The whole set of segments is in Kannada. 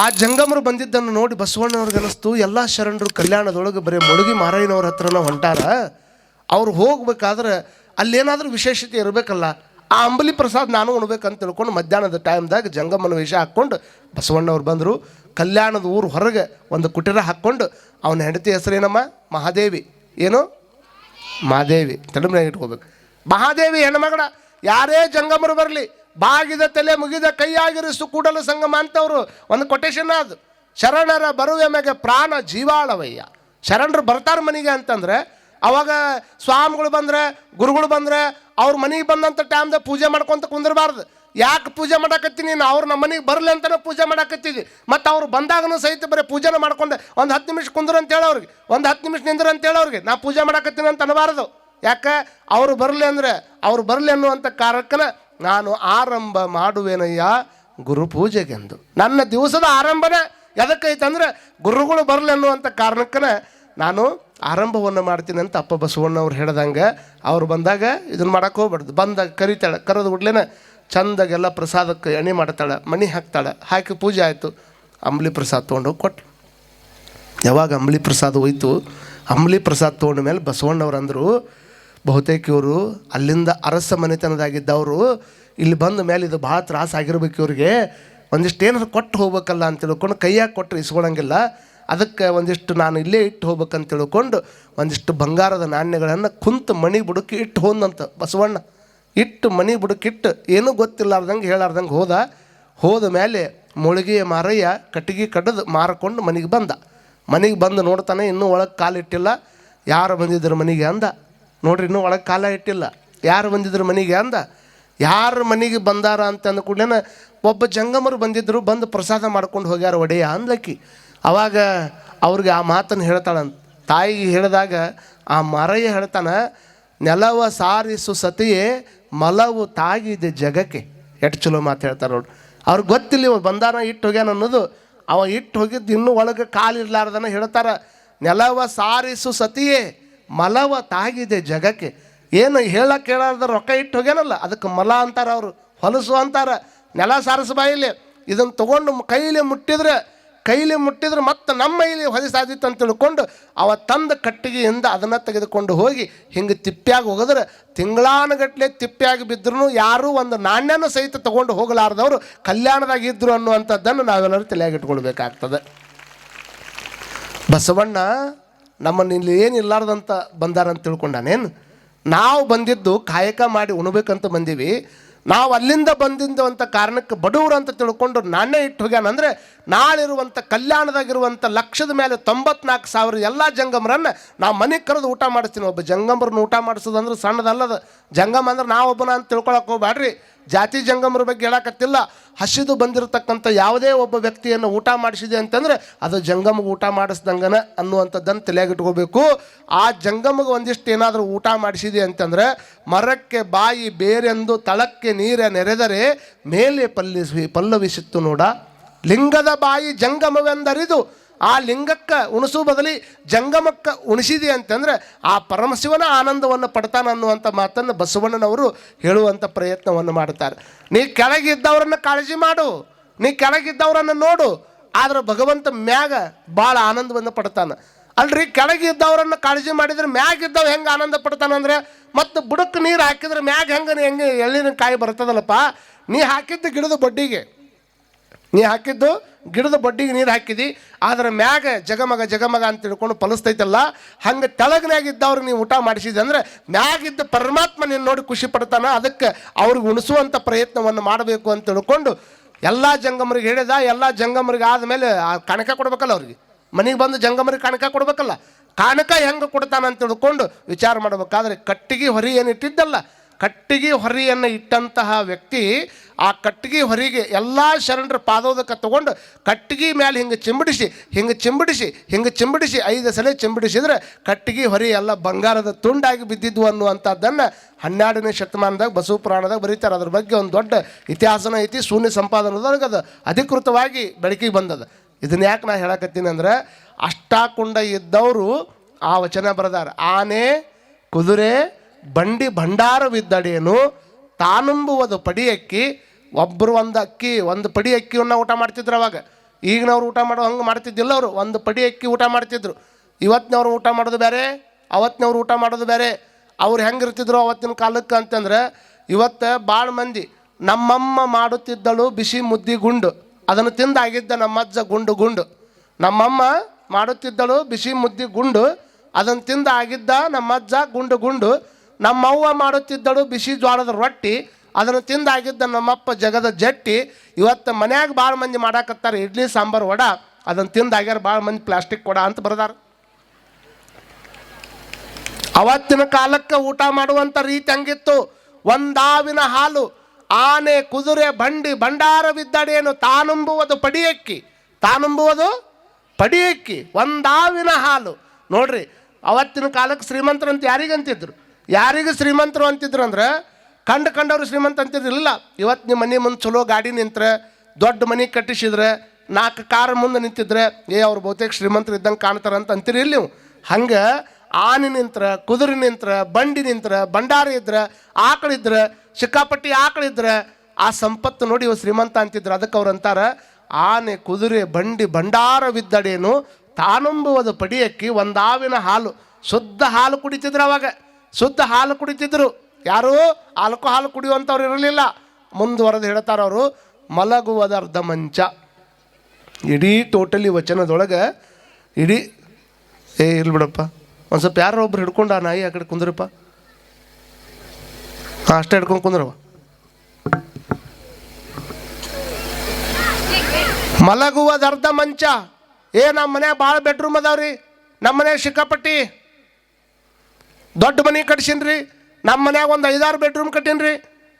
ಆ ಜಂಗಮರು ಬಂದಿದ್ದನ್ನು ನೋಡಿ ಬಸವಣ್ಣನವ್ರಿಗೆ ಅನಿಸ್ತು ಎಲ್ಲ ಶರಣರು ಕಲ್ಯಾಣದೊಳಗೆ ಬರೀ ಮುಳುಗಿ ಮಾರಾಯನವ್ರ ಹತ್ರನ ಹೊಂಟಾರ. ಅವ್ರು ಹೋಗ್ಬೇಕಾದ್ರೆ ಅಲ್ಲೇನಾದರೂ ವಿಶೇಷತೆ ಇರಬೇಕಲ್ಲ, ಆ ಅಂಬಲಿ ಪ್ರಸಾದ್ ನಾನು ಉಣ್ಬೇಕಂತ ತಿಳ್ಕೊಂಡು ಮಧ್ಯಾಹ್ನದ ಟೈಮ್ದಾಗ ಜಂಗಮನ ವೇಷ ಹಾಕ್ಕೊಂಡು ಬಸವಣ್ಣವ್ರು ಬಂದರು. ಕಲ್ಯಾಣದ ಊರು ಹೊರಗೆ ಒಂದು ಕುಟೀರ ಹಾಕ್ಕೊಂಡು ಅವನ ಹೆಂಡತಿ ಹೆಸರೇನಮ್ಮ ಮಹಾದೇವಿ. ಏನು? ಮಹಾದೇವಿ. ತಲೆಮನೆಗೆ ಇಟ್ಕೋಬೇಕು. ಮಹಾದೇವಿ ಹೆಣ್ಮಗಳ, ಯಾರೇ ಜಂಗಮರು ಬರಲಿ ಬಾಗಿದ ತಲೆ ಮುಗಿದ ಕೈಯಾಗಿರಿಸು ಕೂಡಲು ಸಂಗಮ ಅಂತವರು. ಒಂದು ಕೊಟೇಶನ್ ಅದು. ಶರಣರ ಬರುವೆಮೆಗೆ ಪ್ರಾಣ ಜೀವಾಳವಯ್ಯ. ಶರಣರು ಬರ್ತಾರ ಮನೆಗೆ ಅಂತಂದ್ರೆ, ಅವಾಗ ಸ್ವಾಮಿಗಳು ಬಂದ್ರೆ, ಗುರುಗಳು ಬಂದ್ರೆ, ಅವ್ರ ಮನೆಗೆ ಬಂದಂಥ ಟೈಮ್ದಾಗ ಪೂಜೆ ಮಾಡ್ಕೊಂತ ಕುಂದಿರಬಾರ್ದು. ಯಾಕೆ ಪೂಜೆ ಮಾಡಕತ್ತೀನಿ? ನೀನು ಅವ್ರು ನಮ್ಮ ಮನೆಗೆ ಬರಲಿ ಅಂತಲೇ ಪೂಜೆ ಮಾಡಾಕತ್ತಿದ್ವಿ ಮತ್ತು ಅವ್ರು ಬಂದಾಗನೂ ಸಹಿತ ಬರೀ ಪೂಜೆನ ಮಾಡ್ಕೊಂಡೆ. ಒಂದು ಹತ್ತು ನಿಮಿಷ ಕುಂದ್ರು ಅಂತ ಹೇಳೋರಿಗೆ ಒಂದು ಹತ್ತು ನಿಮಿಷ ನಿಂದ್ರು ಅಂತ ಹೇಳೋರಿಗೆ ನಾ ಪೂಜೆ ಮಾಡಕತ್ತೀನಿ ಅಂತ ಅನ್ನಬಾರ್ದು ಯಾಕೆ? ಅವರು ಬರಲಿ ಅಂದರೆ, ಅವ್ರು ಬರಲಿ ಅನ್ನುವಂಥ ಕಾರಣಕ್ಕನ ನಾನು ಆರಂಭ ಮಾಡುವೆನಯ್ಯ ಗುರು ಪೂಜೆಗೆಂದು ನನ್ನ ದಿವಸದ ಆರಂಭನೇ ಎದಕ್ಕೈತಂದ್ರೆ ಗುರುಗಳು ಬರಲಿ ಅನ್ನುವಂಥ ಕಾರಣಕ್ಕನೇ ನಾನು ಆರಂಭವನ್ನು ಮಾಡ್ತೀನಿ ಅಂತ ಅಪ್ಪ ಬಸವಣ್ಣವ್ರು ಹೇಳ್ದಂಗೆ. ಅವ್ರು ಬಂದಾಗ ಇದನ್ನು ಮಾಡಕ್ಕೆ ಹೋಗ್ಬಾರ್ದು. ಬಂದಾಗ ಕರಿತಾಳೆ, ಕರೆದು ಕೂಡಲೇ ಚಂದಾಗೆಲ್ಲ ಪ್ರಸಾದಕ್ಕೆ ಎಣೆ ಮಾಡ್ತಾಳೆ, ಮಣಿ ಹಾಕ್ತಾಳೆ, ಹಾಕಿ ಪೂಜೆ ಆಯಿತು. ಅಂಬ್ಲಿ ಪ್ರಸಾದ ತೊಗೊಂಡೋಗಿ ಕೊಟ್ಟು ಯಾವಾಗ ಅಂಬ್ಲಿ ಪ್ರಸಾದ ಹೋಯ್ತು, ಅಂಬ್ಲಿ ಪ್ರಸಾದ ತೊಗೊಂಡ ಮೇಲೆ ಬಸವಣ್ಣವ್ರು ಅಂದರು ಬಹುತೇಕ ಇವರು ಅಲ್ಲಿಂದ ಅರಸ ಮನೆತನದಾಗಿದ್ದವರು, ಇಲ್ಲಿ ಬಂದ ಮೇಲೆ ಇದು ಭಾಳ ತ್ರಾಸ ಆಗಿರ್ಬೇಕು ಇವ್ರಿಗೆ. ಒಂದಿಷ್ಟು ಏನಾದ್ರು ಕೊಟ್ಟು ಹೋಗ್ಬೇಕಲ್ಲ ಅಂತ ತಿಳ್ಕೊಂಡು ಕೈಯಾಗ ಕೊಟ್ಟರೆ ಇಸ್ಕೊಳಂಗಿಲ್ಲ. ಅದಕ್ಕೆ ಒಂದಿಷ್ಟು ನಾನು ಇಲ್ಲೇ ಇಟ್ಟು ಹೋಗ್ಬೇಕಂತ ತಿಳ್ಕೊಂಡು ಒಂದಿಷ್ಟು ಬಂಗಾರದ ನಾಣ್ಯಗಳನ್ನು ಕುಂತು ಮಣಿ ಬುಡಕ್ಕೆ ಇಟ್ಟು ಹೋದಂತ ಬಸವಣ್ಣ. ಇಟ್ಟು ಮಣಿ ಬುಡಕ್ಕಿಟ್ಟು ಏನೂ ಗೊತ್ತಿಲ್ಲಾರ್ದಂಗೆ ಹೇಳಾರ್ದಂಗೆ ಹೋದ. ಹೋದ ಮೇಲೆ ಮುಳುಗಿಯ ಮಾರಯ್ಯ ಕಟ್ಟಿಗೆ ಕಡ್ದು ಮಾರಿಕೊಂಡು ಮನೆಗೆ ಬಂದ. ಮನೆಗೆ ಬಂದು ನೋಡ್ತಾನೆ ಇನ್ನೂ ಒಳಗೆ ಕಾಲಿಟ್ಟಿಲ್ಲ. ಯಾರು ಬಂದಿದ್ರು ಮನೆಗೆ ಅಂದ. ನೋಡ್ರಿ, ಇನ್ನೂ ಒಳಗೆ ಕಾಲ ಇಟ್ಟಿಲ್ಲ. ಯಾರು ಬಂದಿದ್ರು ಮನೆಗೆ ಅಂದ, ಯಾರ ಮನೆಗೆ ಬಂದಾರ ಅಂತ ಅಂದ ಕೂಡಲೇ ಒಬ್ಬ ಜಂಗಮರು ಬಂದಿದ್ದರು ಬಂದು ಪ್ರಸಾದ ಮಾಡ್ಕೊಂಡು ಹೋಗ್ಯಾರ ಒಡೆಯ ಅಂದ್ಲಕ್ಕಿ ಅವಾಗ ಅವ್ರಿಗೆ ಆ ಮಾತನ್ನು ಹೇಳ್ತಾಳಂತ ತಾಯಿಗೆ ಹೇಳಿದಾಗ ಆ ಮರಯ್ಯ ಹೇಳ್ತಾನ, ನೆಲವ ಸಾರಿಸು ಸತಿಯೇ, ಮಲವು ತಾಗಿದೆ ಜಗಕ್ಕೆ. ಎಷ್ಟು ಚಲೋ ಮಾತು ಹೇಳ್ತಾರೆ ನೋಡಿ. ಅವ್ರಿಗೆ ಗೊತ್ತಿಲ್ಲ ಇವ ಬಂದಾರ ಇಟ್ಟು ಹೋಗ್ಯಾನ ಅನ್ನೋದು. ಅವ ಇಟ್ಟು ಹೋಗಿದ್ದು ಇನ್ನೂ ಒಳಗೆ ಕಾಲಿರ್ಲಾರ್ದನ ಹೇಳ್ತಾರ, ನೆಲವ ಸಾರಿಸು ಸತಿಯೇ ಮಲವ ತಾಗಿದೆ ಜಗಕ್ಕೆ. ಏನು ಹೇಳಕ್ಕೆ ಕೇಳಾರ್ದ ರೊಕ್ಕ ಇಟ್ಟು ಹೋಗ್ಯಾನಲ್ಲ, ಅದಕ್ಕೆ ಮಲ ಅಂತಾರೆ ಅವರು, ಹೊಲಸು ಅಂತಾರೆ, ನೆಲ ಬಾಯಿಲಿ. ಇದನ್ನು ತೊಗೊಂಡು ಕೈಲಿ ಮುಟ್ಟಿದ್ರೆ ಕೈಲಿ ಮುಟ್ಟಿದ್ರೆ ಮತ್ತೆ ನಮ್ಮ ಇಲ್ಲಿ ಹೊದಿಸಾದಿತ್ತು ಅಂತ ತಿಳ್ಕೊಂಡು ಅವ ತಂದ ಕಟ್ಟಿಗೆಯಿಂದ ಅದನ್ನು ತೆಗೆದುಕೊಂಡು ಹೋಗಿ ಹಿಂಗೆ ತಿಪ್ಪ್ಯಾಗಿ ಹೋಗಿದ್ರೆ ತಿಂಗಳಾನುಗಟ್ಲೆ ತಿಪ್ಪ್ಯಾಗಿ ಬಿದ್ದರೂ ಯಾರೂ ಒಂದು ನಾಣ್ಯನೂ ಸಹಿತ ತೊಗೊಂಡು ಹೋಗಲಾರ್ದವರು ಕಲ್ಯಾಣದಾಗ ಇದ್ದರು ಅನ್ನುವಂಥದ್ದನ್ನು ನಾವೆಲ್ಲರೂ ತಲೆಯಾಗಿಟ್ಕೊಳ್ಬೇಕಾಗ್ತದೆ ಬಸವಣ್ಣ ನಮ್ಮನ್ನು ಇಲ್ಲಿ ಏನು ಇಲ್ಲಾರ್ದಂತ ಬಂದಾರಂತ ತಿಳ್ಕೊಂಡಾನೇನು? ನಾವು ಬಂದಿದ್ದು ಕಾಯಕ ಮಾಡಿ ಉಣಬೇಕಂತ ಬಂದೀವಿ. ನಾವು ಅಲ್ಲಿಂದ ಬಂದಿದ್ದು ಅಂತ ಕಾರಣಕ್ಕೆ ಬಡವರು ಅಂತ ತಿಳ್ಕೊಂಡು ನಾನೇ ಇಟ್ಟು ಹೋಗ್ಯಾನಂದ್ರೆ ನಾಳಿರುವಂಥ ಕಲ್ಯಾಣದಾಗಿರುವಂಥ ಲಕ್ಷದ ಮೇಲೆ ತೊಂಬತ್ನಾಲ್ಕು ಸಾವಿರ ಎಲ್ಲ ಜಂಗಮರನ್ನು ನಾವು ಮನೆ ಕರೆದು ಊಟ ಮಾಡಿಸ್ತೀನಿ. ಒಬ್ಬ ಜಂಗಮರನ್ನ ಊಟ ಮಾಡಿಸೋದಂದ್ರೆ ಸಣ್ಣದಲ್ಲದ ಜಂಗಮ ಅಂದ್ರೆ ನಾವೊಬ್ಬನ ಅಂತ ತಿಳ್ಕೊಳಕ್ಕೆ ಹೋಗ್ಬೇಡ್ರಿ ಜಾತಿ ಜಂಗಮರ ಬಗ್ಗೆ ಹೇಳಕತ್ತಿಲ್ಲ. ಹಸಿದು ಬಂದಿರತಕ್ಕಂಥ ಯಾವುದೇ ಒಬ್ಬ ವ್ಯಕ್ತಿಯನ್ನು ಊಟ ಮಾಡಿಸಿದೆ ಅಂತಂದ್ರೆ ಅದು ಜಂಗಮಗೆ ಊಟ ಮಾಡಿಸ್ದಂಗನ ಅನ್ನುವಂಥದ್ದನ್ನು ತಲೆಯಾಗಿಟ್ಕೋಬೇಕು. ಆ ಜಂಗಮಗೆ ಒಂದಿಷ್ಟು ಏನಾದರೂ ಊಟ ಮಾಡಿಸಿದೆ ಅಂತಂದ್ರೆ ಮರಕ್ಕೆ ಬಾಯಿ ಬೇರೆಂದು ತಳಕ್ಕೆ ನೀರ ನೆರೆದರೆ ಮೇಲೆ ಪಲ್ಲಿಸಿ ಪಲ್ಲವಿಸಿತ್ತು ನೋಡ. ಲಿಂಗದ ಬಾಯಿ ಜಂಗಮವೆಂದರಿದು ಆ ಲಿಂಗಕ್ಕೆ ಉಣಿಸು ಬದಲಿ ಜಂಗಮಕ್ಕ ಉಣಿಸಿದೆ ಅಂತಂದ್ರೆ ಆ ಪರಮಶಿವನ ಆನಂದವನ್ನು ಪಡ್ತಾನೆ ಅನ್ನುವಂಥ ಮಾತನ್ನು ಬಸವಣ್ಣನವರು ಹೇಳುವಂಥ ಪ್ರಯತ್ನವನ್ನು ಮಾಡುತ್ತಾರೆ ನೀ ಕೆಳಗಿದ್ದವರನ್ನು ಕಾಳಜಿ ಮಾಡು, ನೀ ಕೆಳಗಿದ್ದವರನ್ನು ನೋಡು, ಆದ್ರೆ ಭಗವಂತ ಮ್ಯಾಗ ಭಾಳ ಆನಂದವನ್ನು ಪಡ್ತಾನೆ. ಅಲ್ರಿ, ಕೆಳಗಿದ್ದವರನ್ನು ಕಾಳಜಿ ಮಾಡಿದ್ರೆ ಮ್ಯಾಗ ಇದ್ದವ್ ಹೆಂಗೆ ಆನಂದ ಪಡ್ತಾನಂದ್ರೆ ಮತ್ತು ಬುಡಕ್ಕೆ ನೀರು ಹಾಕಿದ್ರೆ ಮ್ಯಾಗ ಹೆಂಗೆ ಹೆಂಗೆ ಎಳ್ಳಿನ ಕಾಯಿ ಬರ್ತದಲ್ಲಪ್ಪ, ನೀ ಹಾಕಿದ್ದು ಗಿಡದ ಬಡ್ಡಿಗೆ, ನೀ ಹಾಕಿದ್ದು ಗಿಡದ ಬಡ್ಡಿಗೆ ನೀರು ಹಾಕಿದಿ, ಆದ್ರೆ ಮ್ಯಾಗ ಜಗಮಗ ಜಗಮಗ ಅಂತ ತಿಳ್ಕೊಂಡು ಫಲಿಸ್ತೈತಲ್ಲ, ಹಂಗೆ ತೆಳಗನಾಗಿದ್ದವ್ರಿಗೆ ನೀವು ಊಟ ಮಾಡಿಸಿದೆ ಅಂದ್ರೆ ಮ್ಯಾಗಿದ್ದ ಪರಮಾತ್ಮ ನೀನು ನೋಡಿ ಖುಷಿ ಪಡ್ತಾನ, ಅದಕ್ಕೆ ಅವ್ರಿಗೆ ಉಣಿಸುವಂಥ ಪ್ರಯತ್ನವನ್ನು ಮಾಡಬೇಕು ಅಂತ ತಿಳ್ಕೊಂಡು ಎಲ್ಲ ಜಂಗಮರಿಗೆ ಹೇಳಿದ, ಎಲ್ಲ ಜಂಗಮರಿಗೆ ಆದಮೇಲೆ ಆ ಕಣಕ ಕೊಡಬೇಕಲ್ಲ ಅವ್ರಿಗೆ. ಮನೆಗೆ ಬಂದು ಜಂಗಮರಿಗೆ ಕಣಕ ಕೊಡಬೇಕಲ್ಲ. ಕಾಣಕ ಹೆಂಗೆ ಕೊಡ್ತಾನಂತ ತಿಳ್ಕೊಂಡು ವಿಚಾರ ಮಾಡಬೇಕಾದ್ರೆ ಕಟ್ಟಿಗೆ ಹೊರಿ ಏನು ಇಟ್ಟಿದ್ದಲ್ಲ. ಕಟ್ಟಿಗೆ ಹೊರಿಯನ್ನು ಇಟ್ಟಂತಹ ವ್ಯಕ್ತಿ ಆ ಕಟ್ಟಿಗೆ ಹೊರಿಗೆ ಎಲ್ಲ ಶರಣರ ಪಾದೋದಕ್ಕೆ ತಗೊಂಡು ಕಟ್ಟಿಗೆ ಮೇಲೆ ಹಿಂಗೆ ಚಿಂಬಿಡಿಸಿ ಹಿಂಗೆ ಚಿಂಬಿಡಿಸಿ ಹಿಂಗೆ ಚಿಂಬಿಡಿಸಿ, ಐದು ಸಲ ಚಿಂಬಿಡಿಸಿದ್ರೆ ಕಟ್ಟಿಗೆ ಹೊರಿ ಎಲ್ಲ ಬಂಗಾರದ ತುಂಡಾಗಿ ಬಿದ್ದಿದ್ವು ಅನ್ನುವಂಥದ್ದನ್ನು ಹನ್ನೆರಡನೇ ಶತಮಾನದಾಗ ಬಸವ ಪುರಾಣದಾಗ ಬರೀತಾರೆ. ಅದ್ರ ಬಗ್ಗೆ ಒಂದು ದೊಡ್ಡ ಇತಿಹಾಸನ ಐತಿ, ಶೂನ್ಯ ಸಂಪಾದನದೊಳಗೆ ಅದು ಅಧಿಕೃತವಾಗಿ ಬೆಳಕಿಗೆ ಬಂದದ. ಇದನ್ನ ಯಾಕೆ ನಾ ಹೇಳಕತ್ತೀನಿ ಅಂದ್ರೆ, ಅಷ್ಟಾಕುಂಡ ಇದ್ದವರು ಆ ವಚನ ಬರೆದಾರ. ಆನೆ, ಕುದುರೆ ಬಂಡಿ ಭಂಡಾರವಿದ್ದಡೇನು ತಾನುಂಬುವುದು ಪಡಿ ಅಕ್ಕಿ ಒಬ್ಬರು ಒಂದು ಅಕ್ಕಿ, ಒಂದು ಪಡಿ ಅಕ್ಕಿಯನ್ನು ಊಟ ಮಾಡ್ತಿದ್ರು ಅವಾಗ. ಈಗಿನವ್ರು ಊಟ ಮಾಡೋ ಹಂಗೆ ಮಾಡ್ತಿದ್ದಿಲ್ಲ ಅವರು. ಒಂದು ಪಡಿ ಅಕ್ಕಿ ಊಟ ಮಾಡ್ತಿದ್ರು. ಇವತ್ತಿನವ್ರು ಊಟ ಮಾಡೋದು ಬೇರೆ ಅವತ್ತಿನವ್ರು ಊಟ ಮಾಡೋದು ಬೇರೆ. ಅವ್ರು ಹೆಂಗಿರ್ತಿದ್ರು ಅವತ್ತಿನ ಕಾಲಕ್ಕೆ ಅಂತಂದ್ರೆ, ಇವತ್ತು ಭಾಳ ಮಂದಿ ನಮ್ಮಮ್ಮ ಮಾಡುತ್ತಿದ್ದಳು ಬಿಸಿ ಮುದ್ದಿ ಗುಂಡು. ಅದನ್ನು ತಿಂದಾಗಿದ್ದ ನಮ್ಮಜ್ಜ ಗುಂಡು ಗುಂಡು. ನಮ್ಮಮ್ಮ ಮಾಡುತ್ತಿದ್ದಳು ಬಿಸಿ ಮುದ್ದಿ ಗುಂಡು. ಅದನ್ನು ತಿಂದ ಆಗಿದ್ದ ನಮ್ಮಜ್ಜ ಗುಂಡು ಗುಂಡು. ನಮ್ಮವ್ವ ಮಾಡುತ್ತಿದ್ದಳು ಬಿಸಿ ಜ್ವಾಳದ ರೊಟ್ಟಿ, ಅದನ್ನು ತಿಂದಾಗಿದ್ದ ನಮ್ಮಪ್ಪ ಜಗದ ಜಟ್ಟಿ, ಇವತ್ತು ಮನ್ಯಾಗ ಭಾಳ ಮಂದಿ ಮಾಡಾಕತ್ತಾರೆ, ಇಡ್ಲಿ, ಸಾಂಬಾರು, ವಡ, ಅದನ್ನು ತಿಂದಾಗ್ಯಾರ ಭಾಳ ಮಂದಿ ಪ್ಲಾಸ್ಟಿಕ್ ಕೊಡ ಅಂತ ಬರ್ದಾರ. ಅವತ್ತಿನ ಕಾಲಕ್ಕೆ ಊಟ ಮಾಡುವಂಥ ರೀತಿ ಹಂಗಿತ್ತು. ಒಂದಾವಿನ ಹಾಲು, ಆನೆ, ಕುದುರೆ, ಬಂಡಿ ಭಂಡಾರವಿದ್ದಡೇನು ತಾನುಂಬುವುದು ಪಡಿಯಕ್ಕಿ. ತಾನುಂಬುವುದು ಪಡಿಯಕ್ಕಿ. ಒಂದಾವಿನ ಹಾಲು. ನೋಡ್ರಿ, ಅವತ್ತಿನ ಕಾಲಕ್ಕೆ ಶ್ರೀಮಂತರಂತ ಯಾರಿಗಂತಿದ್ರು? ಯಾರಿಗೆ ಶ್ರೀಮಂತರು ಅಂತಿದ್ರು ಅಂದ್ರೆ ಕಂಡು ಕಂಡವ್ರು ಶ್ರೀಮಂತ ಅಂತಿದ್ರಿಲ್ಲ ಇವತ್ತು ನಿಮ್ಮ ಮನೆ ಮುಂದೆ ಚಲೋ ಗಾಡಿ ನಿಂತ್ರೆ, ದೊಡ್ಡ ಮನೆ ಕಟ್ಟಿಸಿದ್ರೆ, ನಾಲ್ಕು ಕಾರ್ ಮುಂದೆ ನಿಂತಿದ್ರೆ, ಏ, ಅವ್ರು ಬಹುತೇಕ ಶ್ರೀಮಂತರು ಇದ್ದಂಗೆ ಕಾಣ್ತಾರೆ ಅಂತ ಅಂತೀರಿ ಇಲ್ಲಿ ನೀವು? ಹಂಗೆ ಆನೆ ನಿಂತ್ರ, ಕುದುರೆ ನಿಂತ್ರ, ಬಂಡಿ ನಿಂತ್ರ, ಭಂಡಾರ ಇದ್ರೆ ಆಕಳಿದ್ರೆ ಸಿಕ್ಕಾಪಟ್ಟಿ ಆಕಳಿದ್ರೆ ಆ ಸಂಪತ್ತು ನೋಡಿ ಇವ್ರು ಶ್ರೀಮಂತ ಅಂತಿದ್ರು. ಅದಕ್ಕೆ ಅವ್ರು ಅಂತಾರೆ, ಆನೆ, ಕುದುರೆ, ಬಂಡಿ ಭಂಡಾರವಿದ್ದಡೇನು ತಾನುಂಬುವುದು ಪಡಿಯಕ್ಕಿ ಒಂದಾವಿನ ಹಾಲು, ಶುದ್ಧ ಹಾಲು ಕುಡಿತಿದ್ರು ಅವಾಗ. ಶುದ್ಧ ಹಾಲು ಕುಡಿತಿದ್ರು. ಯಾರು? ಆಲ್ಕೋಹಾಲ್ ಕುಡಿಯುವಂಥವ್ರು ಇರಲಿಲ್ಲ. ಮುಂದುವರೆದು ಹೇಳ್ತಾರೆ ಅವರು, ಮಲಗುವುದ ಅರ್ಧ ಮಂಚ. ಇಡೀ ಟೋಟಲಿ ವಚನದೊಳಗೆ ಇಡೀ ಏ, ಇರ್ಲಿ ಬಿಡಪ್ಪ. ಒಂದು ಸ್ವಲ್ಪ ಯಾರೋ ಒಬ್ರು ಹಿಡ್ಕೊಂಡು ನಾಯಿ ಆ ಕಡೆ ಕುಂದ್ರಪ್ಪ. ಅಷ್ಟೇ ಹಿಡ್ಕೊಂಡು ಕುಂದ್ರವ ಮಲಗುವುದು ಅರ್ಧ ಮಂಚ. ಏ ನಮ್ಮ ಮನೆ ಭಾಳ ಬೆಡ್ರೂಮ್ ಅದಾವ್ರಿ. ನಮ್ಮ ಮನೆ ಸಿಕ್ಕಾಪಟ್ಟಿ ದೊಡ್ಡ ಮನೆ ಕಟ್ಸೀನ್ರಿ. ನಮ್ಮ ಮನ್ಯಾಗ ಒಂದು ಐದಾರು ಬೆಡ್ರೂಮ್ ಕಟ್ಟೀನ್ರಿ.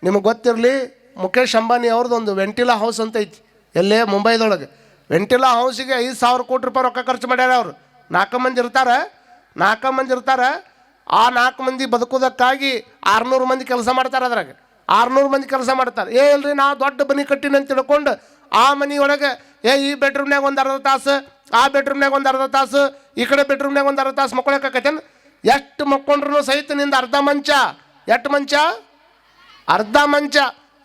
ನಿಮಗೆ ಗೊತ್ತಿರಲಿ ಮುಖೇಶ್ ಅಂಬಾನಿ ಅವ್ರದ್ದು ಒಂದು ವೆಂಟಿಲಾ ಹೌಸ್ ಅಂತ ಐತಿ ಎಲ್ಲೇ? ಮುಂಬೈದೊಳಗೆ. ವೆಂಟಿಲಾ ಹೌಸಿಗೆ ಐದು ಸಾವಿರ ಕೋಟಿ ರೂಪಾಯಿ ರೊಕ್ಕ ಖರ್ಚು ಮಾಡ್ಯಾರ ಅವರು. ನಾಲ್ಕು ಮಂದಿ ಇರ್ತಾರೆ. ನಾಲ್ಕು ಮಂದಿ ಇರ್ತಾರೆ. ಆ ನಾಲ್ಕು ಮಂದಿ ಬದುಕೋದಕ್ಕಾಗಿ ಆರುನೂರು ಮಂದಿ ಕೆಲಸ ಮಾಡ್ತಾರೆ ಅದ್ರಾಗ. ಆರುನೂರು ಮಂದಿ ಕೆಲಸ ಮಾಡ್ತಾರೆ. ಏ, ಇಲ್ರಿ, ನಾ ದೊಡ್ಡ ಮನೆ ಕಟ್ಟಿನ ಅಂತ ತಿಳ್ಕೊಂಡು ಆ ಮನೆಯೊಳಗೆ, ಏ, ಈ ಬೆಡ್ರೂಮ್ನಾಗ ಒಂದು ಅರ್ಧ ತಾಸು, ಆ ಬೆಡ್ರೂಮ್ನಾಗ ಒಂದು ಅರ್ಧ ತಾಸು, ಈ ಕಡೆ ಬೆಡ್ರೂಮ್ನಾಗ ಒಂದು ಅರ್ಧ ತಾಸು ಮಕ್ಕೊಳಕತ್ತೇನು ಎಷ್ಟು ಮಕ್ಕೊಂಡ್ರು ಸಹಿತ ನಿಂದ ಅರ್ಧ ಮಂಚ? ಎಷ್ಟು ಮಂಚ? ಅರ್ಧ ಮಂಚ.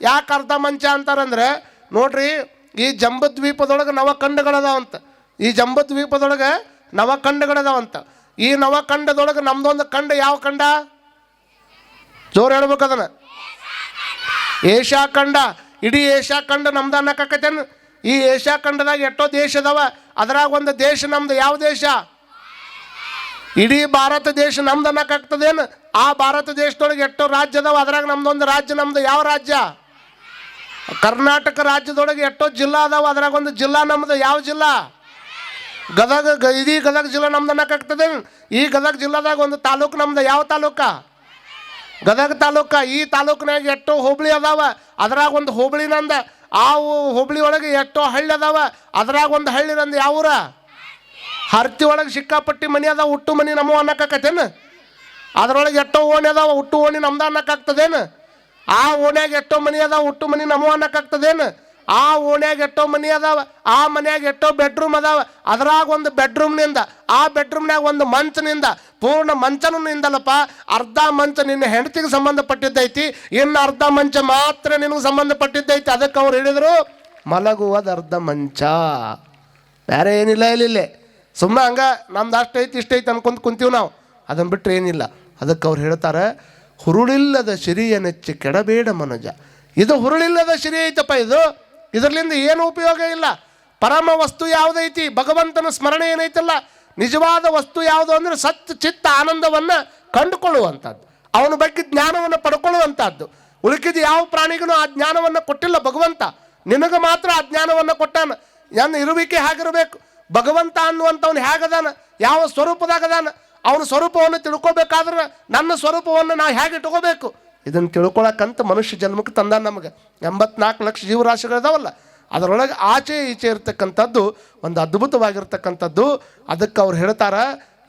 ಯಾಕೆ ಅರ್ಧ ಮಂಚ ಅಂತಾರಂದ್ರೆ, ನೋಡ್ರಿ, ಈ ಜಂಬದ್ವೀಪದೊಳಗೆ ನವಖಂಡಗಳದಾವಂತ. ಈ ಜಂಬದ್ವೀಪದೊಳಗೆ ನವಖಂಡಗಳದಾವಂತ. ಈ ನವಖಂಡದೊಳಗೆ ನಮ್ದೊಂದು ಖಂಡ ಯಾವ ಖಂಡ? ಜೋರು ಹೇಳ್ಬೇಕು ಅದನ್ನ. ಏಷ್ಯಾ ಖಂಡ ಇಡೀ ಏಷ್ಯಾ ಖಂಡ ನಮ್ದು ಅನ್ನಕತ್ತೇನು ಈ ಏಷ್ಯಾ ಖಂಡದಾಗ ಎಷ್ಟೋ ದೇಶ ಅದಾವ. ಅದ್ರಾಗ ಒಂದು ದೇಶ ನಮ್ದು ಯಾವ ದೇಶ? ಇಡೀ ಭಾರತ ದೇಶ ನಮ್ದು ಅನ್ನಕ್ಕಾಗ್ತದೇನು ಆ ಭಾರತ ದೇಶದೊಳಗೆ ಎಷ್ಟೋ ರಾಜ್ಯ ಅದಾವ ಅದ್ರಾಗ ನಮ್ದೊಂದು ರಾಜ್ಯ, ನಮ್ದು ಯಾವ ರಾಜ್ಯ? ಕರ್ನಾಟಕ ರಾಜ್ಯದೊಳಗೆ ಎಷ್ಟೋ ಜಿಲ್ಲಾ ಅದಾವ, ಅದ್ರಾಗ ಒಂದು ಜಿಲ್ಲಾ ನಮ್ದು, ಯಾವ ಜಿಲ್ಲಾ? ಗದಗ ಇಡೀ ಗದಗ ಜಿಲ್ಲಾ ನಮ್ದು ಅನ್ನಕ್ಕಾಗ್ತದೆ ಈ ಗದಗ ಜಿಲ್ಲಾದಾಗ ಒಂದು ತಾಲೂಕು ನಮ್ದು, ಯಾವ ತಾಲೂಕ? ಗದಗ ತಾಲೂಕ, ಈ ತಾಲೂಕಿನಾಗ ಎಷ್ಟೋ ಹೋಬಳಿ ಅದಾವ, ಅದ್ರಾಗ ಒಂದು ಹೋಬಳಿ ನಂದ, ಆ ಹೋಬಳಿ ಒಳಗೆ ಎಷ್ಟೋ ಹಳ್ಳಿ ಅದಾವ, ಅದ್ರಾಗ ಒಂದು ಹಳ್ಳಿ ನಂದು ಯಾವ ಊರ? ಹರ್ತಿ ಒಳಗೆ ಸಿಕ್ಕಾಪಟ್ಟಿ ಮನಿ ಅದಾವ, ಹುಟ್ಟು ಮನಿ ನಮ್ಮ ಅನ್ನಕ್ಕಾಕತ್ತೇನು? ಅದ್ರೊಳಗೆ ಎಷ್ಟೋ ಓಣಿ ಅದಾವ, ಹುಟ್ಟು ಓಣಿ ನಮ್ದು ಅನ್ನಕ್ಕಾಗ್ತದೇನು? ಆ ಓಣ್ಯಾಗ ಎಷ್ಟೋ ಮನಿ ಅದಾವ, ಹುಟ್ಟು ಮನಿ ನಮ್ಮ ಅನ್ನಕ್ಕಾಗ್ತದೇನು? ಆ ಓಣ್ಯಾಗ ಎಷ್ಟೋ ಮನಿ ಅದಾವ, ಆ ಮನ್ಯಾಗ ಎಷ್ಟೋ ಬೆಡ್ರೂಮ್ ಅದಾವ, ಅದ್ರಾಗ ಒಂದು ಬೆಡ್ರೂಮ್ನಿಂದ ಆ ಬೆಡ್ರೂಮ್ನಾಗ ಒಂದು ಮಂಚನಿಂದ, ಪೂರ್ಣ ಮಂಚನೂ ನಿಂದಲ್ಲಪ್ಪ ಅರ್ಧ ಮಂಚ ನಿನ್ನ ಹೆಂಡತಿಗೆ ಸಂಬಂಧಪಟ್ಟಿದ್ದೈತಿ, ಇನ್ನು ಅರ್ಧ ಮಂಚ ಮಾತ್ರ ನಿನಗೆ ಸಂಬಂಧಪಟ್ಟಿದ್ದೈತಿ, ಅದಕ್ಕೆ ಅವ್ರು ಹೇಳಿದರು ಮಲಗುವುದು ಅರ್ಧ ಮಂಚ. ಬೇರೆ ಏನಿಲ್ಲ ಇಲ್ಲಿಲ್ಲೇ ಸುಮ್ಮನೆ ಹಂಗೆ ನಮ್ದು ಅಷ್ಟೈತಿ ಇಷ್ಟೈತಿ ಅನ್ಕೊಂತ ಕುಂತೀವಿ ನಾವು. ಅದನ್ನು ಬಿಟ್ಟರೆ ಏನಿಲ್ಲ. ಅದಕ್ಕೆ ಅವ್ರು ಹೇಳ್ತಾರೆ, ಹುರುಳಿಲ್ಲದ ಸಿರಿಯ ನೆಚ್ಚಿ ಕೆಡಬೇಡ ಮನುಜ. ಇದು ಹುರುಳಿಲ್ಲದ ಸಿರಿ ಐತಪ್ಪ ಇದು. ಇದರಿಂದ ಏನು ಉಪಯೋಗ ಇಲ್ಲ. ಪರಮ ವಸ್ತು ಯಾವುದೈತಿ? ಭಗವಂತನ ಸ್ಮರಣೆ ಏನೈತಲ್ಲ? ನಿಜವಾದ ವಸ್ತು ಯಾವುದು ಅಂದರೆ ಸತ್, ಚಿತ್ತ, ಆನಂದವನ್ನು ಕಂಡುಕೊಳ್ಳುವಂಥದ್ದು. ಅವನ ಬಗ್ಗೆ ಜ್ಞಾನವನ್ನು ಪಡ್ಕೊಳ್ಳುವಂಥದ್ದು. ಉಳುಕಿದ ಯಾವ ಪ್ರಾಣಿಗೂ ಆ ಜ್ಞಾನವನ್ನು ಕೊಟ್ಟಿಲ್ಲ ಭಗವಂತ. ನಿನಗೆ ಮಾತ್ರ ಆ ಜ್ಞಾನವನ್ನು ಕೊಟ್ಟಾನ. ಏನು ಇರುವಿಕೆ ಹೇಗಿರಬೇಕು. ಭಗವಂತ ಅನ್ನುವಂಥವ್ನು ಹೇಗದಾನ? ಯಾವ ಸ್ವರೂಪದಾಗದಾನ? ಅವನ ಸ್ವರೂಪವನ್ನು ತಿಳ್ಕೊಬೇಕಾದ್ರೆ ನನ್ನ ಸ್ವರೂಪವನ್ನು ನಾವು ಹೇಗೆ ಇಟ್ಕೋಬೇಕು? ಇದನ್ನು ತಿಳ್ಕೊಳಕ್ಕಂತ ಮನುಷ್ಯ ಜನ್ಮಕ್ಕೆ ತಂದ ನಮಗೆ. ಎಂಬತ್ನಾಲ್ಕು ಲಕ್ಷ ಜೀವರಾಶಿಗಳಿದಾವಲ್ಲ, ಅದರೊಳಗೆ ಆಚೆ ಈಚೆ ಇರತಕ್ಕಂಥದ್ದು, ಒಂದು ಅದ್ಭುತವಾಗಿರ್ತಕ್ಕಂಥದ್ದು. ಅದಕ್ಕೆ ಅವ್ರು ಹೇಳ್ತಾರ,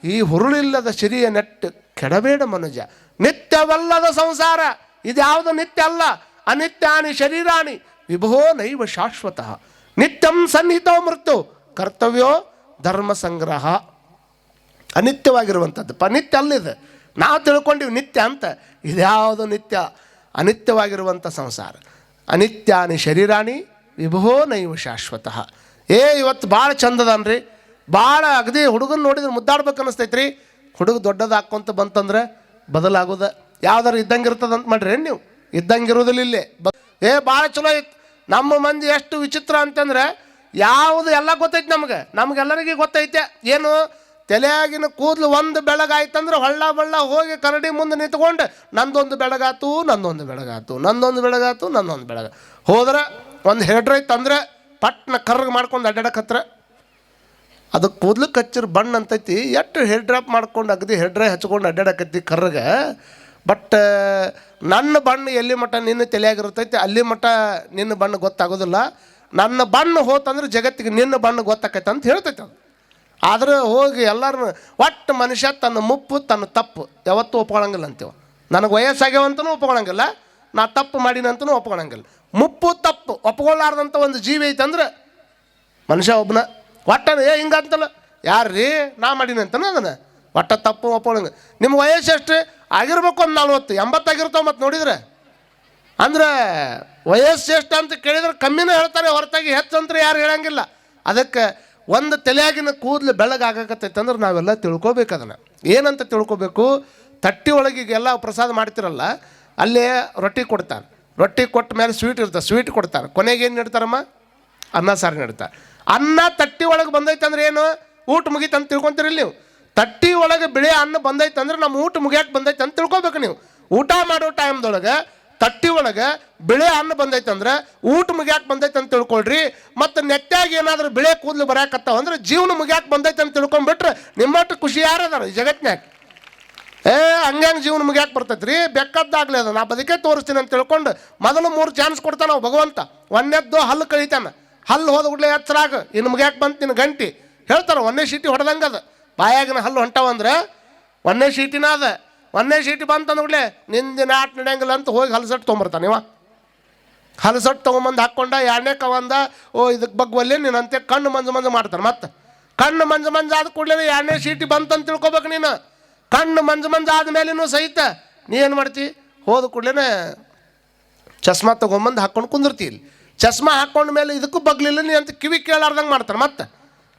ಈ ಹುರುಳಿಲ್ಲದ ಸಿರಿಯ ನೆಟ್ಟು ಕೆಡಬೇಡ ಮನುಜ. ನಿತ್ಯವಲ್ಲದ ಸಂಸಾರ, ಇದ್ಯಾವುದು ನಿತ್ಯ ಅಲ್ಲ, ಅನಿತ್ಯಾನಿ ಶರೀರಾಣಿ ವಿಭೋ ನೈವ ಶಾಶ್ವತಃ. ನಿತ್ಯಂ ಸನ್ನಿಹಿತೋ ಮೃತ್ಯು ಕರ್ತವ್ಯೋ ಧರ್ಮ ಸಂಗ್ರಹ. ಅನಿತ್ಯವಾಗಿರುವಂಥದ್ದು. ಪ, ನಿತ್ಯ ಅಲ್ಲಿದೆ ನಾವು ತಿಳ್ಕೊಂಡಿವಿ ನಿತ್ಯ ಅಂತ. ಇದ್ಯಾವುದು ನಿತ್ಯ ಅನಿತ್ಯವಾಗಿರುವಂಥ ಸಂಸಾರ. ಅನಿತ್ಯಾನಿ ಶರೀರಾಣಿ ವಿಭೋ ನೈವ ಶಾಶ್ವತಃ. ಏ, ಇವತ್ತು ಭಾಳ ಚಂದದನ್ರಿ. ಭಾಳ ಅಗದಿ ಹುಡುಗನ ನೋಡಿದ್ರೆ ಮುದ್ದಾಡ್ಬೇಕು ಅನ್ನಿಸ್ತೈತ್ರಿ ಹುಡುಗ ದೊಡ್ಡದು ಹಾಕ್ಕೊಂತ ಬಂತಂದ್ರೆ ಬದಲಾಗೋದ. ಯಾವ್ದಾರು ಇದ್ದಂಗೆ ಇರ್ತದ ಅಂತ ಮಾಡ್ರಿ. ನೀವು? ಇದ್ದಂಗೆ ಇರೋದಿಲ್ಲ ಇಲ್ಲೇ. ಬ, ಏ, ಭಾಳ ಚಲೋ ಇತ್ತು ನಮ್ಮ ಮಂದಿ ಎಷ್ಟು ವಿಚಿತ್ರ ಅಂತಂದ್ರೆ ಯಾವುದು ಎಲ್ಲ ಗೊತ್ತೈತೆ ನಮ್ಗೆ. ನಮ್ಗೆಲ್ಲರಿಗೂ ಗೊತ್ತೈತೆ. ಏನು? ತಲೆಯಾಗಿನ ಕೂದಲು ಒಂದು ಬೆಳಗಾಯ್ತಂದ್ರೆ ಹೊಳ್ಳ ಬಳ್ಳ ಹೋಗಿ ಕರಡಿ ಮುಂದೆ ನಿಂತ್ಕೊಂಡು, ನಂದೊಂದು ಬೆಳಗಾತು ನಂದೊಂದು ಬೆಳಗಾತು ನಂದೊಂದು ಬೆಳಗಾತು ನಂದೊಂದು ಬೆಳಗ ಹೋದ್ರೆ ಒಂದು ಹೆಡ್ರೈತ್ ತಂದ್ರೆ ಪಟ್ನ ಕರ್ರಗೆ ಮಾಡ್ಕೊಂಡು ಅಡ್ಡಾಡಕತ್ರ ಅದು ಕೂದಲು ಕಚ್ಚಿರ ಬಣ್ಣ ಅಂತೈತಿ. ಎಷ್ಟು ಹೆಡ್ ಡ್ರಾಪ್ ಮಾಡ್ಕೊಂಡು ಅಗದಿ ಹೆಡ್ ಡ್ರೈ ಹಚ್ಕೊಂಡು ಅಡ್ಡಾಡಕತ್ತಿ ಕರ್ರಗೆ ಬಟ್, ನನ್ನ ಬಣ್ಣ ಎಲ್ಲಿ ಮಟ್ಟ ನಿನ್ನ ತಲೆಯಾಗಿರ್ತೈತಿ ಅಲ್ಲಿ ಮಟ್ಟ ನಿನ್ನ ಬಣ್ಣ ಗೊತ್ತಾಗೋದಿಲ್ಲ. ನನ್ನ ಬಣ್ಣ ಹೋತಂದ್ರೆ ಜಗತ್ತಿಗೆ ನಿನ್ನ ಬಣ್ಣ ಗೊತ್ತಾಕೈತೆ ಅಂತ ಹೇಳ್ತೈತೆ ಅದು. ಆದ್ರೆ ಹೋಗಿ ಎಲ್ಲರೂ ಒಟ್ಟು ಮನುಷ್ಯ ತನ್ನ ಮುಪ್ಪು, ತನ್ನ ತಪ್ಪು ಯಾವತ್ತೂ ಒಪ್ಕೊಳಂಗಿಲ್ಲ ಅಂತೀವ. ನನಗೆ ವಯಸ್ಸಾಗ್ಯಾವಂತನೂ ಒಪ್ಕೊಳಂಗಿಲ್ಲ, ನಾ ತಪ್ಪು ಮಾಡಿನಂತನೂ ಒಪ್ಕೊಳಂಗಿಲ್ಲ. ಮುಪ್ಪು, ತಪ್ಪು ಒಪ್ಕೊಳ್ಳಾರ್ದಂಥ ಒಂದು ಜೀವಿ ಐತಂದ್ರೆ ಮನುಷ್ಯ ಒಬ್ಬನ ಒಟ್ಟ ಏ ಹಿಂಗಂತಲ್ಲ. ಯಾರ್ರೀ? ನಾ ಮಾಡಿನಂತನ ಅದನ್ನು. ಒಟ್ಟ ತಪ್ಪು ಒಪ್ಕೊಳ್ಳಂಗ ನಿಮ್ಮ ವಯಸ್ಸು ಎಷ್ಟು ಆಗಿರ್ಬೇಕು ಒಂದು ನಲ್ವತ್ತು, ಎಂಬತ್ತಾಗಿರ್ತಾವ ಮತ್ತು ನೋಡಿದ್ರೆ. ಅಂದ್ರೆ ವಯಸ್ಸು ಎಷ್ಟು ಅಂತ ಕೇಳಿದ್ರೆ ಕಮ್ಮಿನೇ ಹೇಳ್ತಾರೆ, ಹೊರತಾಗಿ ಹೆಚ್ಚು ಅಂತ ಯಾರು ಹೇಳಂಗಿಲ್ಲ. ಅದಕ್ಕೆ ಒಂದು ತಲೆಯಾಗಿನ ಕೂದಲು ಬೆಳಗಾಗಕತ್ತೈತೆ ಅಂದ್ರೆ ನಾವೆಲ್ಲ ತಿಳ್ಕೊಬೇಕು ಅದನ್ನು. ಏನಂತ ತಿಳ್ಕೊಬೇಕು? ತಟ್ಟಿ ಒಳಗೆ ಈಗ ಎಲ್ಲ ಪ್ರಸಾದ ಮಾಡ್ತಿರಲ್ಲ, ಅಲ್ಲೇ ರೊಟ್ಟಿ ಕೊಡ್ತಾರೆ. ರೊಟ್ಟಿ ಕೊಟ್ಟ ಮೇಲೆ ಸ್ವೀಟ್ ಇರ್ತದೆ, ಸ್ವೀಟ್ ಕೊಡ್ತಾರೆ. ಕೊನೆಗೆ ಏನು ನೀಡ್ತಾರಮ್ಮ? ಅನ್ನ, ಸಾರು ನೀಡ್ತಾರೆ. ಅನ್ನ ತಟ್ಟಿ ಒಳಗೆ ಬಂದೈತೆ ಅಂದ್ರೆ ಏನು? ಊಟ ಮುಗೀತು ಅಂತ ತಿಳ್ಕೊಂತೀರಿ ನೀವು. ತಟ್ಟಿ ಒಳಗೆ ಬಿಳಿ ಅನ್ನ ಬಂದೈತೆ ಅಂದ್ರೆ ನಮ್ಮ ಊಟ ಮುಗಿಯಕ್ಕೆ ಬಂದೈತೆ ಅಂತ ತಿಳ್ಕೊಬೇಕು ನೀವು. ಊಟ ಮಾಡೋ ಟೈಮ್ದೊಳಗೆ ತಟ್ಟಿ ಒಳಗೆ ಬಿಳೆ ಅನ್ನ ಬಂದೈತೆ ಅಂದ್ರೆ ಊಟ ಮುಗ್ಯಾಕೆ ಬಂದೈತೆ ಅಂತ ತಿಳ್ಕೊಳ್ರಿ. ಮತ್ತು ನೆಟ್ಟಾಗಿ ಏನಾದರೂ ಬಿಳೆ ಕೂದಲು ಬರಾಕತ್ತಾವ ಅಂದ್ರೆ ಜೀವನ ಮುಗ್ಯಾಕೆ ಬಂದೈತೆ ಅಂತ ತಿಳ್ಕೊಂಬಿಟ್ರೆ ನಿಮ್ಮಟ್ಟು ಖುಷಿ ಯಾರದಾರ ಈ ಜಗತ್ನ್ಯಾಗ? ಏ, ಹಂಗ್ಯಾಂಗ ಜೀವನ ಮುಗ್ಯಾಕೆ ಬರ್ತೈತೆ ರೀ ಬೆಕ್ಕದ್ದಾಗ್ಲಿ ಅದು. ನಾ ಬದುಕೇ ತೋರಿಸ್ತೀನಿ ಅಂತ ತಿಳ್ಕೊಂಡು ಮೊದಲು ಮೂರು ಚಾನ್ಸ್ ಕೊಡ್ತಾನೆ ಭಗವಂತ. ಒಂದೇದ್ದು ಹಲ್ಲು ಕಳೀತಾನೆ. ಹಲ್ಲು ಹೋದ ಕೂಡಲೇ ಎಚ್ಚರಾಗ, ಇನ್ನು ಮುಗ್ಯಾಕೆ ಬಂತು ನಿನ್ನ ಗಂಟಿ. ಹೇಳ್ತಾರೆ ಒಂದೇ ಸೀಟಿ ಹೊಡೆದಂಗೆ ಅದು. ಬಾಯಾಗಿನ ಹಲ್ಲು ಹೊಂಟಾವಂದ್ರೆ ಒಂದೇ ಸೀಟಿನ ಅದ. ಒಂದೇ ಸೀಟಿ ಬಂತಂದ ಕೂಡಲೇ ನಿಂದಿನ ಆಟ ನಡೆಯಂಗಿಲ್ಲ ಅಂತ ಹೋಗಿ ಹಲಸಟ್ಟು ತೊಗೊಂಬರ್ತಾನೆ ಇವ. ಹಲಸಟ್ಟು ತೊಗೊಂಬಂದು ಹಾಕ್ಕೊಂಡ ಎರಡನೇ ಕವಂದ ಓ ಇದಕ್ಕೆ ಬಗ್ವಲ್ಲೇ ನೀನು ಅಂತೆ ಕಣ್ಣು ಮಂಜು ಮಂಜು ಮಾಡ್ತಾನೆ ಮತ್ತೆ. ಕಣ್ಣು ಮಂಜು ಮಂಜು ಆದ ಕೂಡಲೇ ಎರಡನೇ ಸೀಟಿ ಬಂತಂತ ತಿಳ್ಕೊಬೇಕು ನೀನು. ಕಣ್ಣು ಮಂಜು ಮಂಜು ಆದಮೇಲೆನೂ ಸಹಿತ ನೀ ಏನು ಮಾಡ್ತಿ? ಹೋದ ಕೂಡಲೇ ಚಸ್ಮಾ ತೊಗೊಂಬಂದು ಹಾಕ್ಕೊಂಡು ಕುಂದಿರ್ತಿ ಇಲ್ಲಿ. ಚಸ್ಮಾ ಹಾಕ್ಕೊಂಡ ಮೇಲೆ ಇದಕ್ಕೂ ಬಗ್ಲಿಲ್ಲ ನೀ ಅಂತ ಕಿವಿ ಕೇಳಾರ್ದಂಗೆ ಮಾಡ್ತಾನೆ ಮತ್ತೆ.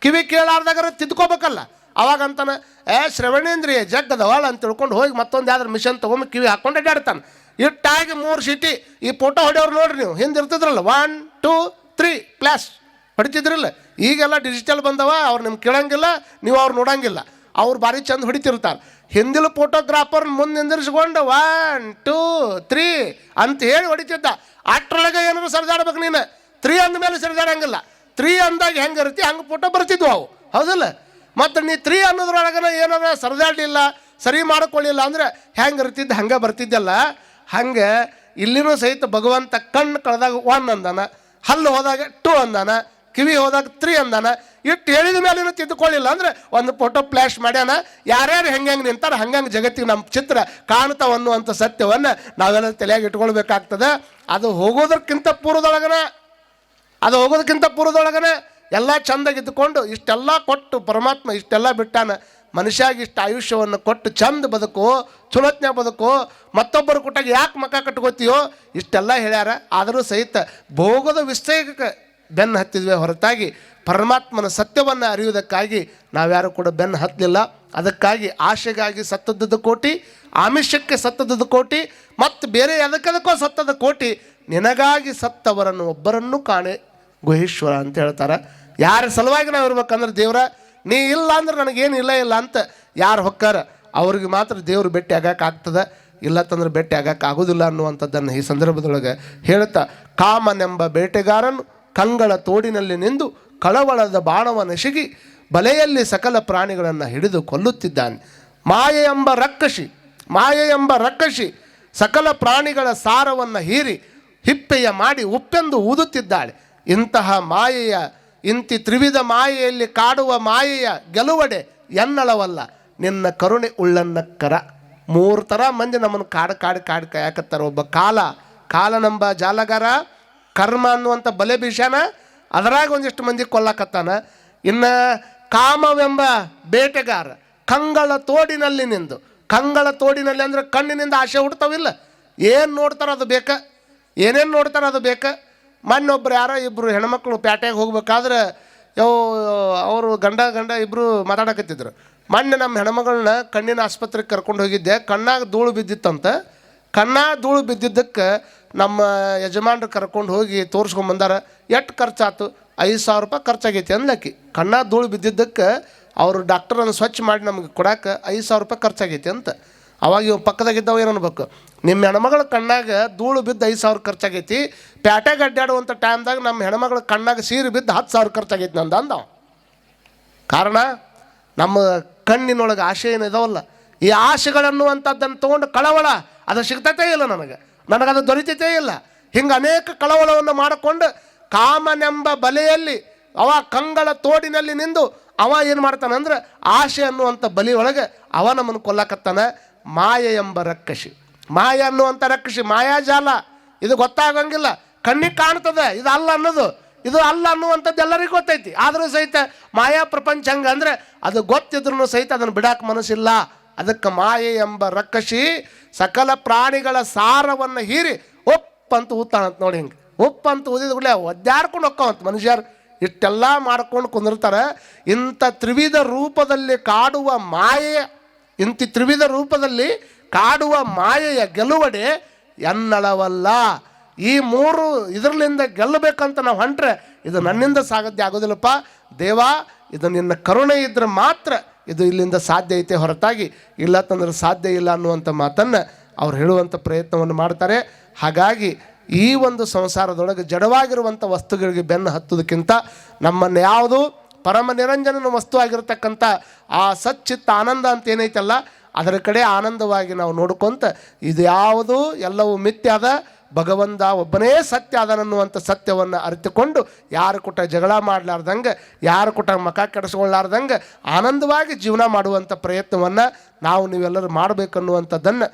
ಕಿವಿ ಕೇಳಾರ್ದಾಗಾರ ತಿದ್ಕೋಬೇಕಲ್ಲ. ಅವಾಗ ಅಂತಾನೆ ಏ, ಶ್ರವಣೇಂದ್ರಿಯ ಜಗ್ಗದವಾಳ ಅಂತ ತಿಳ್ಕೊಂಡು ಹೋಗಿ ಮತ್ತೊಂದು ಯಾವ್ದಾರು ಮಿಷನ್ ತೊಗೊಂಡು ಕಿವಿ ಹಾಕ್ಕೊಂಡು ಅಡ್ಡಾಡ್ತಾನೆ. ಇಟ್ಟಾಗಿ ಮೂರು ಸಿಟಿ ಈ ಫೋಟೋ ಹೊಡೆಯೋರು ನೋಡ್ರಿ ನೀವು, ಹಿಂದೆ ಇರ್ತಿದ್ರಲ್ಲ ಒನ್ ಟೂ ತ್ರೀ ಪ್ಲಸ್ ಹೊಡಿತಿದ್ರಲ್ಲ, ಈಗೆಲ್ಲ ಡಿಜಿಟಲ್ ಬಂದವ, ಅವ್ರು ನಿಮ್ಗೆ ಕೇಳಂಗಿಲ್ಲ, ನೀವು ಅವ್ರು ನೋಡಂಗಿಲ್ಲ. ಅವ್ರು ಭಾರಿ ಚಂದ ಹೊಡಿತಿರ್ತಾರೆ. ಹಿಂದಿಲು ಫೋಟೋಗ್ರಾಫರ್ ಮುಂದೆ ನಿಂದಿರಿಸ್ಕೊಂಡು ಒನ್ ಟೂ ತ್ರೀ ಅಂತ ಹೇಳಿ ಹೊಡಿತಿದ್ದ. ಅಟ್ರೊಳಗೆ ಏನಾದ್ರು ಸರಿದಾಡ್ಬೇಕು ನೀನು. ತ್ರೀ ಅಂದ ಮೇಲೆ ಸರಿದಾಡಂಗಿಲ್ಲ. ತ್ರೀ ಅಂದಾಗ ಹೆಂಗೆ ಇರ್ತಿ ಹಂಗೆ ಫೋಟೋ ಬರ್ತಿದ್ವು ಅವು. ಹೌದಿಲ್ಲ? ಮತ್ತು ನೀ ತ್ರೀ ಅನ್ನೋದ್ರೊಳಗನ ಏನಾರ ಸರಿದಾಡಲಿಲ್ಲ, ಸರಿ ಮಾಡ್ಕೊಳ್ಳಿಲ್ಲ ಅಂದ್ರೆ ಹೆಂಗೆ ಇರ್ತಿದ್ದ, ಹಂಗೆ ಬರ್ತಿದ್ದಲ್ಲ. ಹಂಗೆ ಇಲ್ಲಿನೂ ಸಹಿತ ಭಗವಂತ ಕಣ್ಣು ಕಳೆದಾಗ ಒನ್ ಅಂದಾನ, ಹಲ್ಲು ಹೋದಾಗ ಟು ಅಂದಾನ, ಕಿವಿ ಹೋದಾಗ ತ್ರೀ ಅಂದಾನ ಇಟ್ಟು ಹೇಳಿದ ಮೇಲೇನು ತಿದ್ದುಕೊಳ್ಳಿಲ್ಲ ಅಂದ್ರೆ ಒಂದು ಫೋಟೋ ಫ್ಲ್ಯಾಶ್ ಮಾಡ್ಯಾನ. ಯಾರ್ಯಾರು ಹೆಂಗೆ ಹೆಂಗೆ ನಿಂತಾರ ಹಂಗಂಗೆ ಜಗತ್ತಿಗೆ ನಮ್ಮ ಚಿತ್ರ ಕಾಣ್ತಾವ ಅನ್ನುವಂಥ ಸತ್ಯವನ್ನು ನಾವೆಲ್ಲ ತಲೆಯಾಗಿ ಇಟ್ಕೊಳ್ಬೇಕಾಗ್ತದೆ. ಅದು ಹೋಗೋದಕ್ಕಿಂತ ಪೂರ್ವದೊಳಗನ, ಅದು ಹೋಗೋದಕ್ಕಿಂತ ಪೂರ್ವದೊಳಗನೆ ಎಲ್ಲ ಚಂದಾಗಿ ಇದ್ದುಕೊಂಡು ಇಷ್ಟೆಲ್ಲ ಕೊಟ್ಟು ಪರಮಾತ್ಮ ಇಷ್ಟೆಲ್ಲ ಬಿಟ್ಟಾನ, ಮನುಷ್ಯಾಗಿ ಇಷ್ಟು ಆಯುಷ್ಯವನ್ನು ಕೊಟ್ಟು ಚಂದ ಬದುಕು ಚುಲತ್ನ ಬದುಕು, ಮತ್ತೊಬ್ಬರು ಕೊಟ್ಟಾಗ ಯಾಕೆ ಮಕ್ಕ ಕಟ್ಕೋತೀಯೋ ಇಷ್ಟೆಲ್ಲ ಹೇಳ್ಯಾರ. ಆದರೂ ಸಹಿತ ಭೋಗದ ವಿಷಯಕ್ಕೆ ಬೆನ್ನು ಹತ್ತಿದ್ವಿ ಹೊರತಾಗಿ ಪರಮಾತ್ಮನ ಸತ್ಯವನ್ನು ಅರಿಯುವುದಕ್ಕಾಗಿ ನಾವ್ಯಾರು ಕೂಡ ಬೆನ್ನು ಹತ್ತಲಿಲ್ಲ. ಅದಕ್ಕಾಗಿ ಆಶೆಗಾಗಿ ಸತ್ತದ್ದು ಕೋಟಿ ಆಮಿಷಕ್ಕೆ ಸತ್ತದ್ದು ಕೋಟಿ, ಮತ್ತು ಬೇರೆ ಅದಕ್ಕದಕ್ಕೋ ಸತ್ತದ ಕೋಟಿ, ನಿನಗಾಗಿ ಸತ್ತವರನ್ನು ಒಬ್ಬರನ್ನು ಕಾಣೆ ಗುಹೇಶ್ವರ ಅಂತ ಹೇಳ್ತಾರೆ. ಯಾರ ಸಲುವಾಗಿ ನಾವು ಇರ್ಬೇಕಂದ್ರೆ ದೇವ್ರ, ನೀ ಇಲ್ಲ ಅಂದ್ರೆ ನನಗೇನು ಇಲ್ಲ ಇಲ್ಲ ಅಂತ ಯಾರು ಹೊಕ್ಕಾರ, ಅವ್ರಿಗೆ ಮಾತ್ರ ದೇವ್ರು ಭೇಟಿ ಆಗೋಕ್ಕಾಗ್ತದೆ ಇಲ್ಲ ತಂದ್ರೆ ಭೇಟಿ ಆಗಕ್ಕೆ ಆಗೋದಿಲ್ಲ ಅನ್ನುವಂಥದ್ದನ್ನು ಈ ಸಂದರ್ಭದೊಳಗೆ ಹೇಳ್ತಾ ಕಾಮನೆಂಬ ಬೇಟೆಗಾರನು ಕಂಗಳ ತೋಡಿನಲ್ಲಿ ನಿಂದು ಕಳವಳದ ಬಾಣವನೆಸಗಿ ಬಲೆಯಲ್ಲಿ ಸಕಲ ಪ್ರಾಣಿಗಳನ್ನು ಹಿಡಿದು ಕೊಲ್ಲುತ್ತಿದ್ದಾನೆ. ಮಾಯೆ ಎಂಬ ರಕ್ಕಶಿ ಮಾಯೆ ಎಂಬ ರಕ್ಕಶಿ ಸಕಲ ಪ್ರಾಣಿಗಳ ಸಾರವನ್ನು ಹೀರಿ ಹಿಪ್ಪೆಯ ಮಾಡಿ ಉಪ್ಪೆಂದು ಊದುತ್ತಿದ್ದಾಳೆ. ಇಂತಹ ಮಾಯೆಯ ಇಂತಿ ತ್ರಿವಿಧ ಮಾಯೆಯಲ್ಲಿ ಕಾಡುವ ಮಾಯೆಯ ಗೆಲುವಡೆ ಎನ್ನಳವಲ್ಲ. ನಿನ್ನ ಕರುಣೆ ಉಳ್ಳನ್ನಕ್ಕರ ಮೂರು ಥರ ಮಂದಿ ನಮ್ಮನ್ನು ಕಾಡು ಕಾಡು ಕಾಡು ಕಾಯಕತ್ತಾರೆ. ಒಬ್ಬ ಕಾಲ, ಕಾಲನೆಂಬ ಜಾಲಗಾರ, ಕರ್ಮ ಅನ್ನುವಂಥ ಬಲೆ ಬೀಷಾನ ಅದರಾಗ ಒಂದಿಷ್ಟು ಮಂದಿ ಕೊಲ್ಲಕತ್ತಾನ. ಇನ್ನು ಕಾಮವೆಂಬ ಬೇಟೆಗಾರ, ಕಂಗಳ ತೋಡಿನಲ್ಲಿ ನಿಂದು. ಕಂಗಳ ತೋಡಿನಲ್ಲಿ ಅಂದರೆ ಕಣ್ಣಿನಿಂದ ಆಸೆ ಹುಡ್ತಾವಿಲ್ಲ ಏನು ನೋಡ್ತಾರೋ ಅದು ಬೇಕ? ಏನೇನು ನೋಡ್ತಾರೋ ಅದು ಬೇಕ? ಮೊನ್ನೊಬ್ರು ಯಾರೋ ಇಬ್ಬರು ಹೆಣ್ಮಕ್ಳು ಪ್ಯಾಟ್ಯಾಗ ಹೋಗ್ಬೇಕಾದ್ರೆ, ಯೋ, ಅವರು ಗಂಡ ಗಂಡ ಇಬ್ಬರು ಮಾತಾಡಕತ್ತಿದ್ರು. ಮೊನ್ನೆ ನಮ್ಮ ಹೆಣ್ಮಗಳನ್ನ ಕಣ್ಣಿನ ಆಸ್ಪತ್ರೆಗೆ ಕರ್ಕೊಂಡು ಹೋಗಿದ್ದೆ. ಕಣ್ಣಾಗ ಧೂಳು ಬಿದ್ದಿತ್ತಂತ. ಕಣ್ಣಾಗ ಧೂಳು ಬಿದ್ದಿದ್ದಕ್ಕೆ ನಮ್ಮ ಯಜಮಾನ್ರು ಕರ್ಕೊಂಡು ಹೋಗಿ ತೋರಿಸ್ಕೊಂಬಂದಾರ ಎಷ್ಟು ಖರ್ಚಾತು? ಐದು ಸಾವಿರ ರೂಪಾಯಿ ಖರ್ಚಾಗೈತಿ ಅಂದ್ಲಕ್ಕಿ. ಕಣ್ಣಾಗ ಧೂಳು ಬಿದ್ದಿದ್ದಕ್ಕೆ ಅವರು ಡಾಕ್ಟರನ್ನು ಸ್ವಚ್ಛ ಮಾಡಿ ನಮಗೆ ಕೊಡಕ್ಕೆ ಐದು ಸಾವಿರ ರೂಪಾಯಿ ಖರ್ಚಾಗೈತಿ ಅಂತ. ಅವಾಗ ಇವ್ ಪಕ್ಕದಾಗಿದ್ದವ ಏನು ಅನ್ಬೇಕು? ನಿಮ್ಮ ಹೆಣ್ಮಗಳ ಕಣ್ಣಾಗ ಧೂಳು ಬಿದ್ದು ಐದು ಸಾವಿರ ಖರ್ಚಾಗೈತಿ ಪ್ಯಾಟ್ಯಾಗ ಅಡ್ಡಾಡುವಂಥ ಟೈಮ್ದಾಗ ನಮ್ಮ ಹೆಣ್ಮಗಳ ಕಣ್ಣಾಗ ಸೀರೆ ಬಿದ್ದು ಹತ್ತು ಸಾವಿರ ಖರ್ಚಾಗೈತಿ ನಂದು ಅಂದ ಕಾರಣ, ನಮ್ಮ ಕಣ್ಣಿನೊಳಗೆ ಆಸೆ ಏನು ಇದಾವಲ್ಲ, ಈ ಆಶೆಗಳನ್ನುವಂಥದ್ದನ್ನು ತೊಗೊಂಡು ಕಳವಳ, ಅದು ಸಿಗ್ತೈತೇ ಇಲ್ಲ ನನಗೆ. ನನಗದು ದೊರೀತೈತೇ ಇಲ್ಲ. ಹಿಂಗೆ ಅನೇಕ ಕಳವಳವನ್ನು ಮಾಡಿಕೊಂಡು ಕಾಮನೆಂಬ ಬಲೆಯಲ್ಲಿ ಅವ ಕಂಗಳ ತೋಡಿನಲ್ಲಿ ನಿಂದು, ಅವ ಏನು ಮಾಡ್ತಾನೆ ಅಂದ್ರೆ ಆಶೆ ಅನ್ನುವಂಥ ಬಲಿಯೊಳಗೆ ಅವ ನಮ್ಮನ್ನು ಕೊಲ್ಲಕತ್ತಾನ, ಮಾಯೆ ಎಂಬ ರಕ್ಕಸಿ. ಮಾಯ ಅನ್ನುವಂಥ ರಕ್ಷಿ ಮಾಯಾಜಾಲ ಇದು ಗೊತ್ತಾಗಂಗಿಲ್ಲ. ಕಣ್ಣಿಗೆ ಕಾಣ್ತದೆ. ಇದು ಅಲ್ಲ ಅನ್ನೋದು. ಇದು ಅಲ್ಲ ಅನ್ನುವಂಥದ್ದು ಎಲ್ಲರಿಗೂ ಗೊತ್ತೈತಿ. ಆದರೂ ಸಹಿತ ಮಾಯಾ ಪ್ರಪಂಚ ಹಂಗೆ ಅಂದರೆ ಅದು ಗೊತ್ತಿದ್ರೂ ಸಹಿತ ಅದನ್ನು ಬಿಡಾಕ ಮನಸ್ಸಿಲ್ಲ. ಅದಕ್ಕೆ ಮಾಯೆ ಎಂಬ ರಕ್ಕಸಿ ಸಕಲ ಪ್ರಾಣಿಗಳ ಸಾರವನ್ನು ಹೀರಿ ಒಪ್ಪಂತ ಊತಾನಂತ ನೋಡಿ ಹಿಂಗೆ. ಒಪ್ಪಂತ ಊದಿದ ಕೂಡಲೇ ಒದ್ದಾಡ್ಕೊಂಡು ಹೋಕ್ಕವಂತ ಮನುಷ್ಯರು. ಇಷ್ಟೆಲ್ಲ ಮಾಡ್ಕೊಂಡು ಕುಂದಿರ್ತಾರೆ. ಇಂಥ ತ್ರಿವಿಧ ರೂಪದಲ್ಲಿ ಕಾಡುವ ಮಾಯೆಯ ಇಂಥ ತ್ರಿವಿಧ ರೂಪದಲ್ಲಿ ಕಾಡುವ ಮಾಯೆಯ ಗೆಲುವಡೆ ಎನ್ನಳವಲ್ಲ. ಈ ಮೂರು ಇದರಲ್ಲಿಂದ ಗೆಲ್ಲಬೇಕಂತ ನಾವು ಹೊಂಟ್ರೆ ಇದು ನನ್ನಿಂದ ಸಾಧ್ಯ ಆಗೋದಿಲ್ಲಪ್ಪ. ದೇವಾ, ಇದು ನಿನ್ನ ಕರುಣೆ ಇದ್ರೆ ಮಾತ್ರ ಇದು ಇಲ್ಲಿಂದ ಸಾಧ್ಯ ಐತೆ ಹೊರತಾಗಿ. ಇಲ್ಲ ತಂದ್ರೆ ಸಾಧ್ಯ ಇಲ್ಲ ಅನ್ನುವಂಥ ಮಾತನ್ನು ಅವ್ರು ಹೇಳುವಂಥ ಪ್ರಯತ್ನವನ್ನು ಮಾಡ್ತಾರೆ. ಹಾಗಾಗಿ ಈ ಒಂದು ಸಂಸಾರದೊಳಗೆ ಜಡವಾಗಿರುವಂಥ ವಸ್ತುಗಳಿಗೆ ಬೆನ್ನು ಹತ್ತೋದಕ್ಕಿಂತ ನಮ್ಮನ್ನು ಯಾವುದು ಪರಮ ನಿರಂಜನನ ವಸ್ತುವಾಗಿರ್ತಕ್ಕಂಥ ಆ ಸಚ್ಚಿತ್ತ ಆನಂದ ಅಂತ ಏನೈತಲ್ಲ ಅದರ ಕಡೆ ಆನಂದವಾಗಿ ನಾವು ನೋಡ್ಕೊಂತ ಇದು ಯಾವುದು ಎಲ್ಲವೂ ಮಿಥ್ಯಾದ, ಭಗವಂತ ಒಬ್ಬನೇ ಸತ್ಯ ಅದನನ್ನುವಂಥ ಸತ್ಯವನ್ನು ಅರಿತುಕೊಂಡು ಯಾರು ಕೊಟ್ಟ ಜಗಳ ಮಾಡಲಾರ್ದಂಗೆ, ಯಾರು ಕೊಟ್ಟ ಮಕ ಕೆಡಿಸ್ಕೊಳ್ಳಾರ್ದಂಗೆ ಆನಂದವಾಗಿ ಜೀವನ ಮಾಡುವಂಥ ಪ್ರಯತ್ನವನ್ನು ನಾವು ನೀವೆಲ್ಲರೂ ಮಾಡಬೇಕನ್ನುವಂಥದ್ದನ್ನು